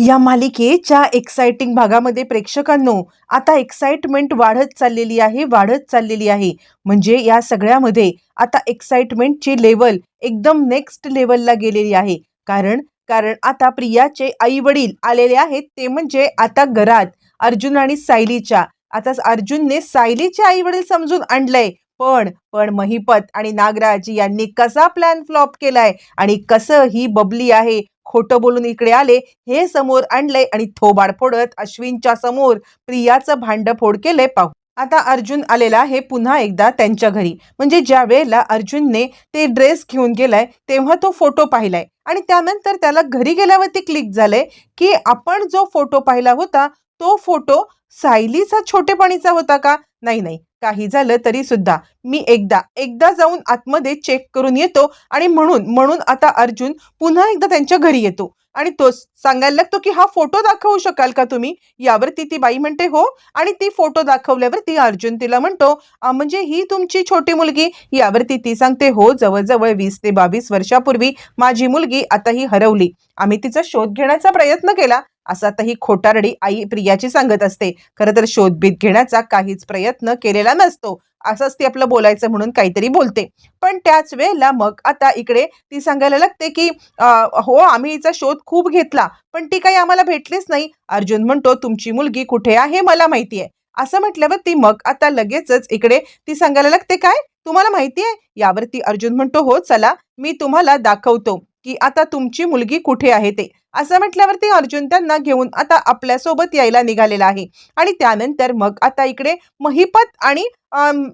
या मालिकेच्या एक्साइटिंग भागामध्ये प्रेक्षकांनो आता एक्साइटमेंट वाढत चाललेली आहे वाढत चाललेली आहे. म्हणजे या सगळ्यामध्ये आता एक्साइटमेंटची लेवल एकदम नेक्स्ट लेवलला गेलेली आहे. कारण कारण आता प्रियाचे आई वडील आलेले आहेत ते म्हणजे आता घरात अर्जुन आणि सायलीच्या. आता अर्जुनने सायलीचे आई वडील समजून आणलंय. पण पण महिपत आणि नागराज यांनी कसा प्लॅन फ्लॉप केलाय आणि कसं ही बबली आहे खोटं बोलून इकडे आले हे समोर आणलंय आणि थोबाड फोडत अश्विनच्या समोर प्रियाचं भांड फोड केलंय पाहू. आता अर्जुन आलेला आहे पुन्हा एकदा त्यांच्या घरी. म्हणजे ज्या वेळेला अर्जुनने ते ड्रेस घेऊन गेलाय तेव्हा तो फोटो पाहिलाय. आणि त्यानंतर त्याला घरी गेल्यावरती क्लिक झालंय की आपण जो फोटो पाहिला होता तो फोटो सायलीचा छोटेपणीचा होता का? नाही नाही. काही झालं तरी सुद्धा. मी एकदा एकदा जाऊन आतमध्ये चेक करून येतो आणि म्हणून म्हणून आता अर्जुन पुन्हा एकदा त्यांच्या घरी येतो. आणि तो सांगायला लागतो की हा फोटो दाखवू शकाल का तुम्ही? यावरती ती बाई म्हणते हो. आणि ती फोटो दाखवल्यावरती अर्जुन तिला म्हणतो म्हणजे ही तुमची छोटी मुलगी? यावरती ती सांगते हो जवळजवळ वीस ते बावीस वर्षापूर्वी माझी मुलगी आता ही हरवली. आम्ही तिचा शोध घेण्याचा प्रयत्न केला. असं आता ही खोटारडी आई प्रियाची सांगत असते. खरं तर शोधबीत घेण्याचा काहीच प्रयत्न केलेला नसतो. असंच ती आपलं बोलायचं म्हणून काहीतरी बोलते. पण त्याच वेळेला मग आता इकडे ती सांगायला लागते की आ, हो आम्ही हिचा शोध खूप घेतला पण ती काही आम्हाला भेटलीच नाही. अर्जुन म्हणतो तुमची मुलगी कुठे आहे मला माहिती आहे. असं म्हटल्यावर ती मग आता लगेचच इकडे ती सांगायला लागते काय? तुम्हाला माहिती आहे? यावरती अर्जुन म्हणतो हो चला मी तुम्हाला दाखवतो की आता तुमची मुलगी कुठे आहे ते. असं म्हटल्यावरती अर्जुन त्यांना घेऊन आता आपल्यासोबत यायला निघालेला आहे. आणि त्यानंतर मग आता इकडे महिपत आणि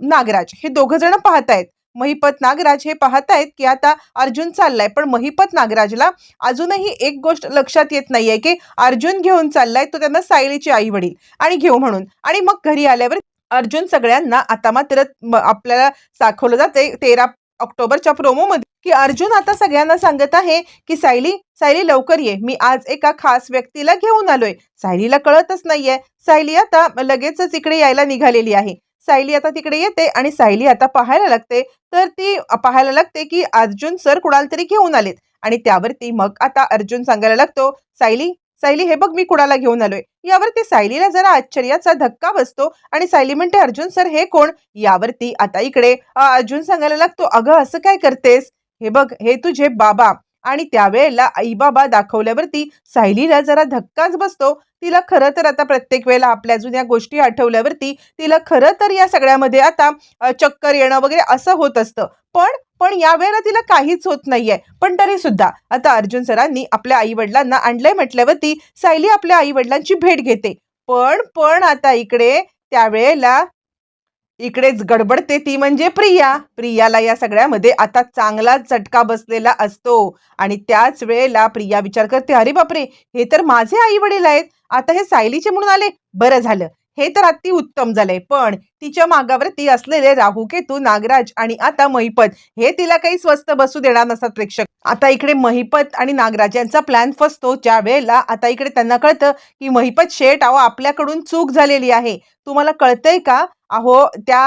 नागराज हे दोघं जण पाहतायत महिपत नागराज हे पाहतायत की आता अर्जुन चाललाय. पण महिपत नागराजला अजूनही एक गोष्ट लक्षात येत नाहीये की अर्जुन घेऊन चाललाय तो त्यांना सायलीचे आई वडील आणि घेऊ म्हणून. आणि मग घरी आल्यावर अर्जुन सगळ्यांना आता मात्र म- आपल्याला दाखवलं जाते तेरा ऑक्टोबरच्या प्रोमोमध्ये की अर्जुन आता सगळ्यांना सांगत आहे की सायली सायली लवकर ये. मी आज एका खास व्यक्तीला घेऊन आलोय. सायलीला कळतच नाहीये. सायली आता लगेचच इकडे यायला निघालेली आहे. सायली आता तिकडे येते आणि सायली आता पाहायला लागते. तर ती पाहायला लागते की अर्जुन सर कुणाला तरी घेऊन आलेत. आणि त्यावरती मग आता अर्जुन सांगायला लागतो सायली सायली हे बघ मी कुणाला घेऊन आलोय. यावरती सायलीला जरा आश्चर्याचा धक्का बसतो आणि सायली म्हणते अर्जुन सर हे कोण? यावरती आता इकडे अर्जुन सांगायला लागतो अगं असं काय करतेस? हे बघ हे तुझे बाबा. आणि त्यावेळेला आईबाबा दाखवल्यावरती सायलीला जरा धक्काच बसतो. तिला खरं तर आता प्रत्येक वेळेला आपल्या जुन्या गोष्टी आठवल्यावरती तिला खरं तर या सगळ्यामध्ये आता चक्कर येणं वगैरे असं होत असतं. पण पण यावेळेला तिला काहीच होत नाहीये. पण तरी सुद्धा आता अर्जुन सरांनी आपल्या आई वडिलांना आणलंय म्हटल्यावरती सायली आपल्या आई वडिलांची भेट घेते. पण पण आता इकडे त्यावेळेला इकडेच गडबडते ती म्हणजे प्रिया. प्रियाला या सगळ्यामध्ये आता चांगला चटका बसलेला असतो. आणि त्याच वेळेला प्रिया विचार करते अरे बापरे हे तर माझे आई वडील आहेत. आता हे सायलीचे म्हणून आले. बरं झालं. हे तर अति उत्तम झालंय. पण तिच्या मागावरती असलेले राहू केतू नागराज आणि आता महिपत हे तिला काही स्वस्त बसू देणार नसतात प्रेक्षक. आता इकडे महिपत आणि नागराज यांचा प्लॅन फसतो. ज्या वेळेला आता इकडे त्यांना कळतं की महिपत शेट अहो आपल्याकडून चूक झालेली आहे. तुम्हाला कळतंय का? अहो त्या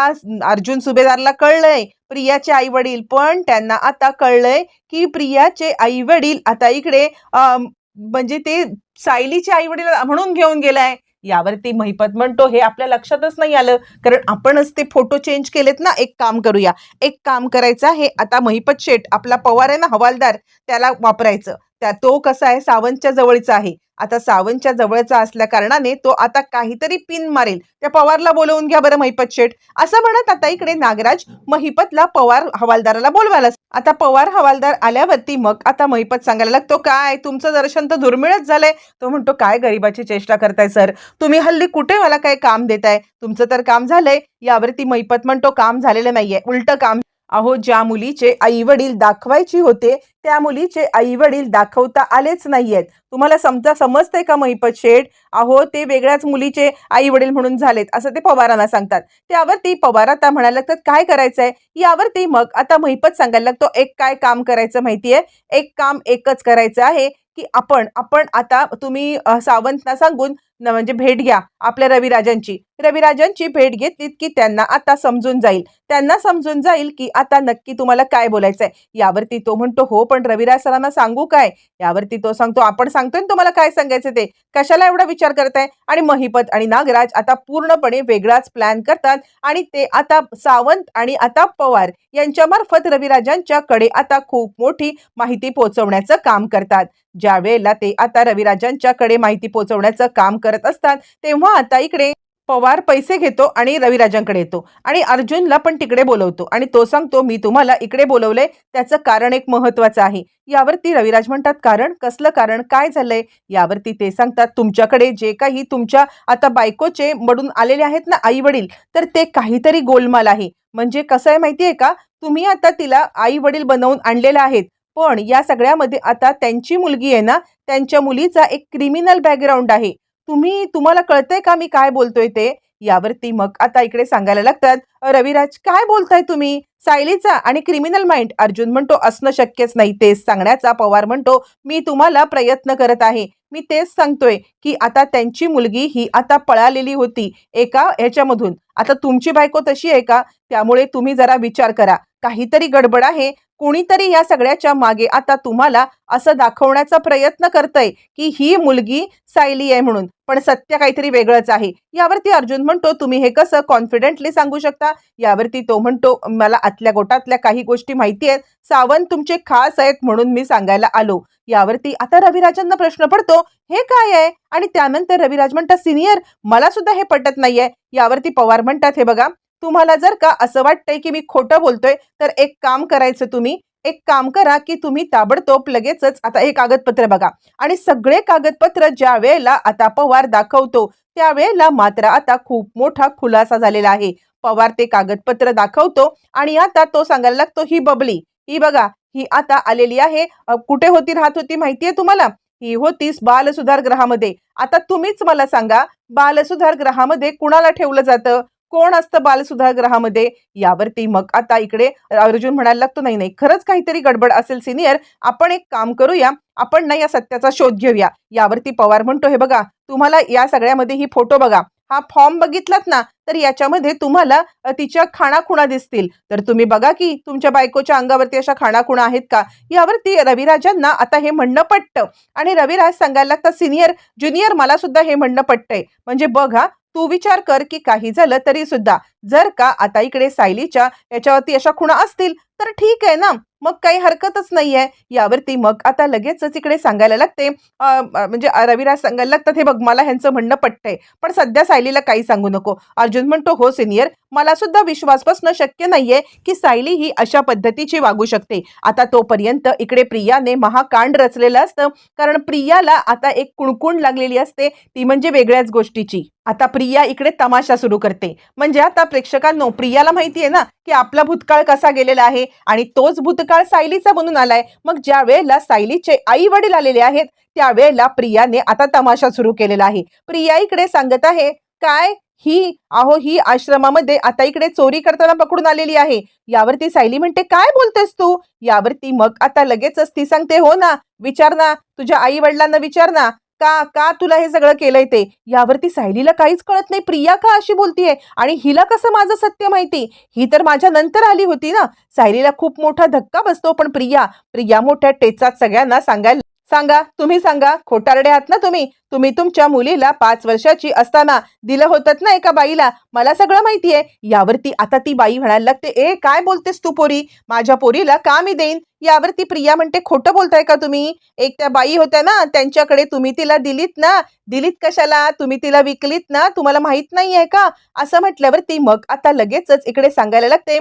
अर्जुन सुभेदारला कळलंय प्रियाचे आई वडील पण त्यांना आता कळलंय की प्रियाचे आई वडील आता इकडे म्हणजे ते सायलीचे आई वडील म्हणून घेऊन गेलाय. यावरती महिपत म्हणतो हे आपल्या लक्षातच नाही आलं. कारण आपणच ते फोटो चेंज केलेत ना एक काम करूया. एक काम करायचं हे आता महिपत शेठ आपला पवार आहे ना हवालदार त्याला वापरायचं. त्या तो कसा आहे? सावंतच्या जवळचा आहे. आता सावंतच्या जवळचा असल्या कारणाने तो आता काहीतरी पिन मारेल. त्या पवारला बोलवून घ्या बरं महिपत शेठ. असं म्हणत आता इकडे नागराज महिपतला पवार हवालदाराला बोलवायला आता पवार हवालदार आल्यावरती मग आता महिपत सांगायला लागतो काय? तुमचं दर्शन तर दुर्मिळच झालंय. तो म्हणतो काय गरीबाची चेष्टा करताय सर? तुम्ही हल्ली कुठे मला काय काम देताय? तुमचं तर काम झालंय. यावरती महिपत म्हणतो काम झालेलं नाहीये. उलट काम अहो ज्या मुलीचे आई वडील दाखवायची होते त्या मुलीचे आई वडील दाखवता आलेच नाहीयेत. तुम्हाला समजा समजतंय का महिपत शेठ? अहो ते वेगळ्याच मुलीचे आई वडील म्हणून झालेत असं ते पवारांना सांगतात. त्यावरती पवार आता म्हणायला लागतात काय करायचंय? यावरती मग आता महिपत सांगायला लागतो एक काय काम करायचं माहितीये? एक काम एकच करायचं आहे की आपण आपण आता तुम्ही सावंतना सांगून म्हणजे भेट घ्या आपल्या रविराजांची. रविराजांची भेट घेतलीत की त्यांना आता समजून जाईल. त्यांना समजून जाईल की आता नक्की तुम्हाला काय बोलायचंय. यावरती तो म्हणतो हो पण रविराज सरांना सांगू काय? यावरती तो सांगतो आपण सांगतोय ना तुम्हाला काय सांगायचं ते? कशाला एवढा विचार करताय? आणि महिपत आणि नागराज आता पूर्णपणे वेगळाच प्लॅन करतात आणि ते आता सावंत आणि आता पवार यांच्यामार्फत रविराजांच्याकडे आता खूप मोठी माहिती पोहोचवण्याचं काम करतात. ज्या वेळेला ते आता रविराजांच्याकडे माहिती पोहोचवण्याचं काम करत असतात तेव्हा आता इकडे पवार पैसे घेतो आणि रविराजांकडे येतो. आणि अर्जुनला पण तिकडे बोलवतो. आणि तो सांगतो मी तुम्हाला इकडे बोलवलंय त्याचं कारण एक महत्वाचं आहे. यावरती रविराज म्हणतात कारण? कसलं कारण? काय झालंय? यावरती ते सांगतात तुमच्याकडे जे काही तुमच्या आता बायकोचे मडून आलेले आहेत ना आई वडील तर ते काहीतरी गोलमाल आहे. म्हणजे कसं आहे माहितीये का? तुम्ही आता तिला आई वडील बनवून आणलेलं आहेत. पण या सगळ्यामध्ये आता त्यांची मुलगी आहे ना त्यांच्या मुलीचा एक क्रिमिनल बॅकग्राऊंड आहे. तुम्ही तुम्हाला कळतंय का मी काय बोलतोय ते? यावरती मग आता इकडे सांगायला लागतात रविराज काय बोलताय तुम्ही? सायलीचा आणि क्रिमिनल माइंड अर्जुन म्हणतो असणं शक्यच नाही. तेच सांगण्याचा पवार म्हणतो मी तुम्हाला प्रयत्न करत आहे. मी तेच सांगतोय की आता त्यांची मुलगी ही आता पळालेली होती एका ह्याच्यामधून. आता तुमची बायको तशी आहे का? त्यामुळे तुम्ही जरा विचार करा. काहीतरी गडबड आहे कोणीतरी या सगळ्याच्या मागे आता तुम्हाला असं दाखवण्याचा प्रयत्न करतंय की ही मुलगी सायली आहे म्हणून. पण सत्य काहीतरी वेगळंच आहे. यावरती अर्जुन म्हणतो तुम्ही हे कसं कॉन्फिडेंटली सांगू शकता? यावरती तो म्हणतो मला आतल्या गोटातल्या काही गोष्टी माहिती आहेत. सावंत तुमचे खास आहेत म्हणून मी सांगायला आलो. यावरती आता रविराजांना प्रश्न पडतो हे काय आहे? आणि त्यानंतर रविराज म्हणतात सिनियर मला सुद्धा हे पटत नाहीये. यावरती पवार म्हणतात हे बघा तुम्हाला जर का असं वाटतंय की मी खोटं बोलतोय तर एक काम करायचं तुम्ही. एक काम करा की तुम्ही ताबडतोब लगेचच आता हे कागदपत्र बघा. आणि सगळे कागदपत्र ज्या वेळेला आता पवार दाखवतो त्यावेळेला मात्र आता खूप मोठा खुलासा झालेला आहे. पवार ते कागदपत्र दाखवतो आणि आता तो सांगायला लागतो ही बबली ही बघा ही आता आलेली आहे. कुठे होती राहत होती माहितीये तुम्हाला? ही होतीस बालसुधार गृहामध्ये आता तुम्हीच मला सांगा बालसुधार गृहामध्ये कुणाला ठेवलं जातं? कोण असतं बालसुधारगृहामध्ये यावरती मग आता इकडे अर्जुन म्हणायला लागतो नाही नाही खरंच काहीतरी गडबड असेल सिनियर आपण एक काम करूया आपण ना या सत्याचा शोध घेऊया. यावरती पवार म्हणतो हे बघा तुम्हाला या सगळ्यामध्ये ही फोटो बघा. हा फॉर्म बघितलात ना तर याच्यामध्ये तुम्हाला तिच्या खाणाखुणा दिसतील. तर तुम्ही बघा की तुमच्या बायकोच्या अंगावरती अशा खाणाखुणा आहेत का? यावरती रविराजांना आता हे म्हणणं पटतं. आणि रविराज सांगायला लागतात सिनियर ज्युनियर मला सुद्धा हे म्हणणं पटतंय. म्हणजे बघा तू विचार कर की काही झालं तरी सुद्धा. जर का आता इकडे सायलीच्या याच्यावरती अशा खुणा असतील तर ठीक आहे ना. मग काही हरकतच नाहीये. यावरती मग आता लगेचच इकडे सांगायला लागते. म्हणजे रविराज सांगायला लागतात हे बघ मला ह्यांचं म्हणणं पटतंय. पण सध्या सायलीला काही सांगू नको. अर्जुन म्हणतो हो सिनियर. मला सुद्धा विश्वास बसणं शक्य नाहीये की सायली ही अशा पद्धतीची वागू शकते. आता तोपर्यंत इकडे प्रियाने महाकांड रचलेलं असतं. कारण प्रियाला आता एक कुणकुण लागलेली असते. ती म्हणजे वेगळ्याच गोष्टीची. आता प्रिया इकडे तमाशा सुरू करते. म्हणजे आता प्रेक्षकांनो प्रियाला माहिती आहे ना की आपला भूतकाळ कसा गेलेला आहे आणि तोच भूतकाळ सायलीचा बनून आलाय. मग ज्या वेळेला सायलीचे आई वडील आलेले आहेत त्यावेळेला प्रियाने आता तमाशा सुरू केलेला आहे. प्रिया इकडे सांगत आहे काय? ही अहो ही आश्रमामध्ये आता इकडे चोरी करताना पकडून आलेली आहे. यावरती सायली म्हणते काय बोलतेस तू? यावरती मग आता लगेचच ती सांगते हो ना विचार ना तुझ्या आई वडिलांना विचार ना. का का तुला हे सगळं केलंय ते? यावरती सायलीला काहीच कळत नाही. प्रिया का अशी बोलतीये? आणि हिला कसं माझं सत्य माहिती? ही तर माझ्या नंतर आली होती ना? सायलीला खूप मोठा धक्का बसतो पण प्रिया प्रिया मोठ्या टेचात सगळ्यांना सांगायला सांगा तुम्ही सांगा. खोटारडे आहात ना तुम्ही? तुम्ही तुमच्या मुलीला पाच वर्षाची असताना दिलं होतं ना एका बाईला? मला सगळं माहितीये. यावरती आता ती बाई म्हणायला लागते ए काय बोलतेस तू पोरी? माझ्या पोरीला का मी देईन? यावरती प्रिया म्हणते खोटं बोलताय का तुम्ही? एक त्या बाई होत्या ना त्यांच्याकडे तुम्ही तिला दिलीत ना. दिलीत कशाला? तुम्ही तिला विकलीत ना? तुम्हाला माहीत आहे का? असं म्हटल्यावरती मग आता लगेचच इकडे सांगायला लागते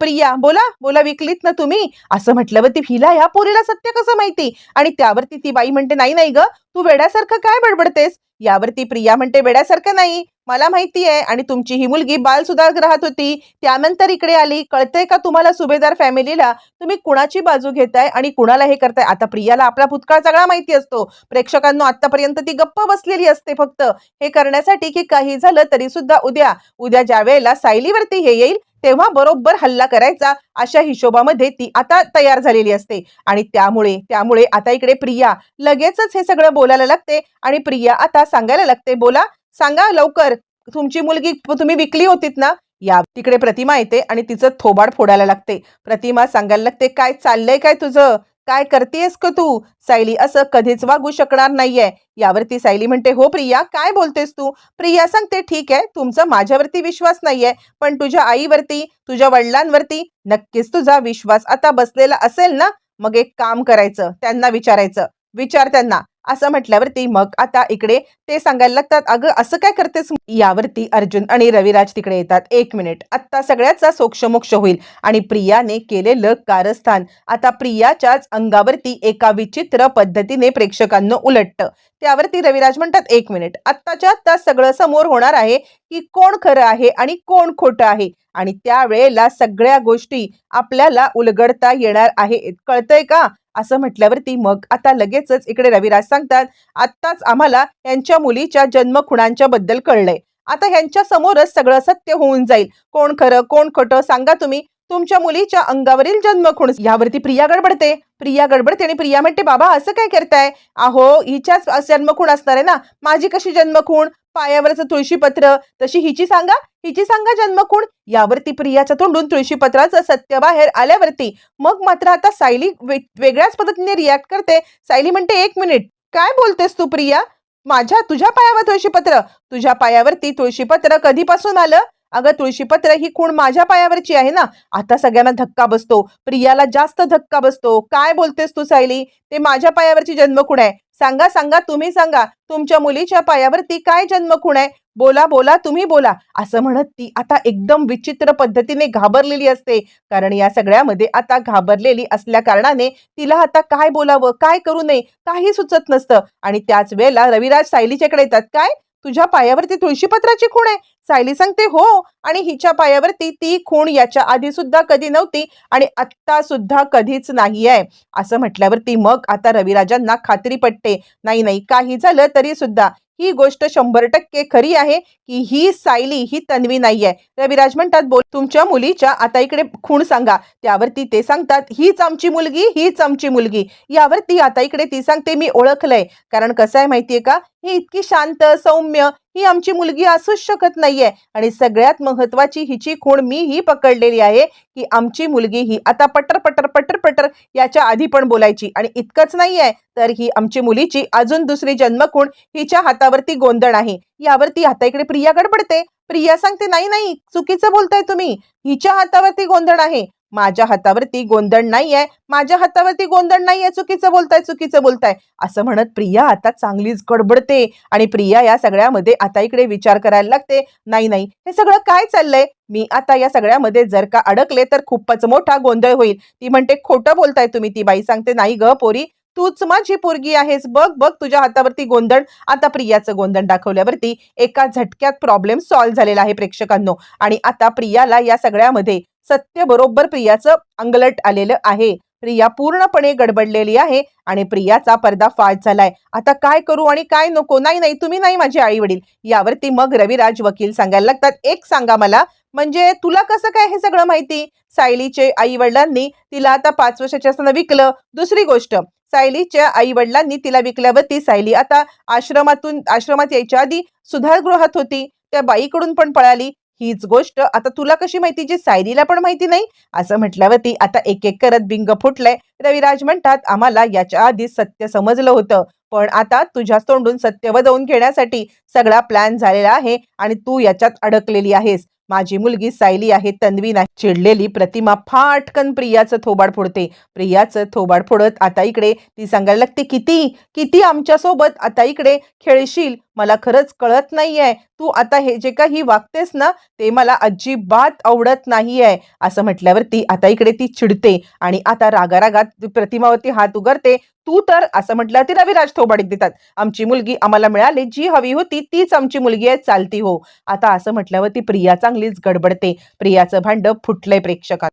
प्रिया बोला बोला विकलीत ना तुम्ही. असं म्हटल्यावरती हिला ह्या पोरीला सत्य कसं माहिती? आणि त्यावरती ती बाई म्हणते नाही नाही ग तू वेड्यासारखं काय बडबडतेस? यावरती प्रिया म्हणते वेड्यासारखं नाही. मला माहिती आहे आणि तुमची ही मुलगी बाल सुधारगृहात होती. त्यानंतर इकडे आली. कळतंय का तुम्हाला सुभेदार फॅमिलीला? तुम्ही कुणाची बाजू घेताय आणि कुणाला हे करताय? आता प्रियाला आपला भूतकाळ सगळा माहिती असतो. प्रेक्षकांना आतापर्यंत ती गप्प बसलेली असते फक्त. हे करण्यासाठी की काही झालं तरी सुद्धा उद्या. उद्या ज्या वेळेला सायलीवरती हे येईल तेव्हा बरोबर हल्ला करायचा अशा हिशोबामध्ये ती आता तयार झालेली असते. आणि त्यामुळे त्यामुळे आता इकडे प्रिया लगेचच हे सगळं बोलायला लागते. आणि प्रिया आता सांगायला लागते बोला सांगा लवकर. तुमची मुलगी तुम्ही विकली होतीत ना? या तिकडे प्रतिमा येते आणि तिचं थोबाड फोडायला लागते. प्रतिमा सांगायला लागते काय चाललंय काय तुझं? काय करतेस का तू? सायली असं कधीच वागू शकणार नाहीये. यावरती सायली म्हणते हो प्रिया काय बोलतेस तू? प्रिया सांगते ठीक आहे तुमचा माझ्यावरती विश्वास नाहीये पण तुझ्या आईवरती तुझ्या वडिलांवरती नक्कीच तुझा विश्वास आता बसलेला असेल ना? मग एक काम करायचं त्यांना विचारायचं विचार त्यांना. असं म्हटल्यावरती मग आता इकडे ते सांगायला लागतात अगं असं काय करतेस? यावरती अर्जुन आणि रविराज तिकडे येतात. एक मिनिट. आत्ता सगळ्याचा सोक्षमोक्ष होईल आणि प्रियाने केलेलं कारस्थान. आता प्रियाच्याच अंगावरती एका विचित्र पद्धतीने प्रेक्षकांना उलटतं. त्यावरती रविराज म्हणतात एक मिनिट. आत्ताच्या आत्ता सगळं समोर होणार आहे की कोण खरं आहे आणि कोण खोटं आहे? आणि त्यावेळेला सगळ्या गोष्टी आपल्याला उलगडता येणार आहे कळतंय का? असं म्हटल्यावरती मग आता लगेचच इकडे रविराज सांगतात आत्ताच आम्हाला यांच्या मुलीच्या जन्मखुणांच्या बद्दल कळलंय. आता ह्यांच्या समोरच सगळं सत्य होऊन जाईल. कोण खरं कोण खोटं सांगा तुम्ही. तुमच्या मुलीच्या अंगावरील जन्मखुण यावरती प्रिया गडबडते. प्रिया गडबडते आणि प्रिया म्हणते बाबा असं काय करताय? अहो हिच्याच जन्मखूण असणार आहे ना. माझी कशी जन्मखूण? पायावरचं तुळशीपत्र. तशी हिची सांगा. हिची सांगा जन्मखूण. यावरती प्रियाच्या तोंडून तुळशीपत्राचं सत्य बाहेर आल्यावरती मग मात्र आता सायली वेगळ्याच पद्धतीने रिॲक्ट करते. सायली म्हणते एक मिनिट. काय बोलतेस तू प्रिया? माझ्या तुझ्या पायावर तुळशीपत्र. तुझ्या पायावरती तुळशीपत्र कधीपासून आलं? अगं तुळशीपत्र ही खूण माझ्या पायावरची आहे ना. आता सगळ्यांना धक्का बसतो. प्रियाला जास्त धक्का बसतो. काय बोलतेस तू सायली? ते माझ्या पायावरची जन्मखूण आहे. सांगा सांगा तुम्ही सांगा. तुमच्या मुलीच्या पायावरती काय जन्मखूण आहे? बोला बोला तुम्ही बोला. असं म्हणत ती आता एकदम विचित्र पद्धतीने घाबरलेली असते. कारण या सगळ्यामध्ये आता घाबरलेली असल्या कारणाने तिला आता काय बोलावं काय करू नये काही सुचत नसतं. आणि त्याच वेळेला रविराज सायलीच्याकडे येतात. काय? तुझ्या पायावरती तुळशीपत्राची खूण आहे. सायली सांगते हो आणि हिच्या पायावरती ती खूण याच्या आधी सुद्धा कधी नव्हती आणि आत्ता सुद्धा कधीच नाही आहे. असं म्हटल्यावरती मग आता रविराजांना खात्री पटते. नाही नाही काही झालं तरी सुद्धा. ही गोष्ट शंभर टक्के खरी आहे की ही सायली ही तन्वी नाही आहे रविराज म्हणतात बोल तुमच्या मुलीच्या आता इकडे खूण सांगा. त्यावरती ते सांगतात हीच आमची मुलगी हीच आमची मुलगी. यावरती आता इकडे ती सांगते मी ओळखलंय. कारण कसं आहे माहितीये का? ही इतकी शांत सौम्य ही आमची मुलगी असूच शकत नाहीये. आणि सगळ्यात महत्वाची हिची खूण मी ही पकडलेली आहे की आमची मुलगी ही आता पटर पटर पटर पटर याच्या आधी पण बोलायची. आणि इतकंच नाहीये तर ही आमची मुलीची अजून दुसरी जन्मखूण हिच्या हातावरती गोंधळ आहे. यावरती आता इकडे प्रिया गडबडते. प्रिया सांगते नाही नाही चुकीचं बोलताय तुम्ही. हिच्या हातावरती गोंधळ आहे. माझ्या हातावरती गोंधळ नाहीये. माझ्या हातावरती गोंधळ नाहीये. चुकीचं बोलताय चुकीचं बोलताय. असं म्हणत प्रिया आता चांगलीच गडबडते आणि प्रिया या सगळ्यामध्ये आता इकडे विचार करायला लागते. नाही नाही हे सगळं काय चाललंय? मी आता या सगळ्यामध्ये जर का अडकले तर खूपच मोठा गोंधळ होईल. ती म्हणते खोटं बोलताय तुम्ही. ती बाई सांगते नाही ग पोरी तूच माझी पोरगी आहेस. बघ बघ तुझ्या हातावरती गोंधळ. आता प्रियाचं गोंधळ दाखवल्यावरती एका झटक्यात प्रॉब्लेम सॉल्व्ह झालेला आहे प्रेक्षकांनो. आणि आता प्रियाला या सगळ्यामध्ये सत्य बरोबर प्रियाचं अंगलट आलेलं आहे. प्रिया पूर्णपणे गडबडलेली आहे आणि प्रियाचा पर्दाफाश फाट झालाय. आता काय करू आणि काय नको? नाही नाही तुम्ही नाही माझे आई वडील. यावरती मग रविराज वकील सांगायला लागतात. एक सांगा मला म्हणजे तुला कसं काय हे सगळं माहिती? सायलीचे आई वडिलांनी तिला आता पाच वर्षाच्या असताना विकलं. दुसरी गोष्ट सायलीच्या आई वडिलांनी तिला विकल्यावरती सायली आता आश्रमातून आश्रमात यायच्या आधी सुधारगृहात होती. त्या बाईकडून पण पळाली. हीच गोष्ट. आता तुला कशी माहिती? जी सायरीला पण माहिती नाही असं म्हटल्यावरती आता एक एक करत बिंग फुटलंय. रविराज म्हणतात आम्हाला याच्या आधी सत्य समजलं होतं. पण आता तुझ्या तोंडून सत्य वजवून घेण्यासाठी सगळा प्लॅन झालेला आहे आणि तू याच्यात अडकलेली आहेस. माझी मुलगी सायली आहे तन्वी नाही. चिडलेली प्रतिमा फाटकन प्रियाचं थोबाड फोडते. प्रियाचं थोबाड फोडत आता इकडे. ती सांगायला लागते किती? किती आमच्यासोबत आता इकडे खेळशील? मला खरंच कळत नाहीये. तू आता हे जे काही वागतेस ना ते मला अजिबात आवडत नाहीये. असं म्हटल्यावरती आता इकडे ती चिडते आणि आता रागारागात प्रतिमावरती हात उघडते तू तर असं म्हटलं ती रविराज थोबाडीत देतात. आमची मुलगी आम्हाला मिळाली जी हवी होती तीच आमची मुलगी आहे चालती हो. आता असं म्हटल्यावरती प्रिया चांगलीच गडबडते. प्रियाचं भांड फुटलंय प्रेक्षकात.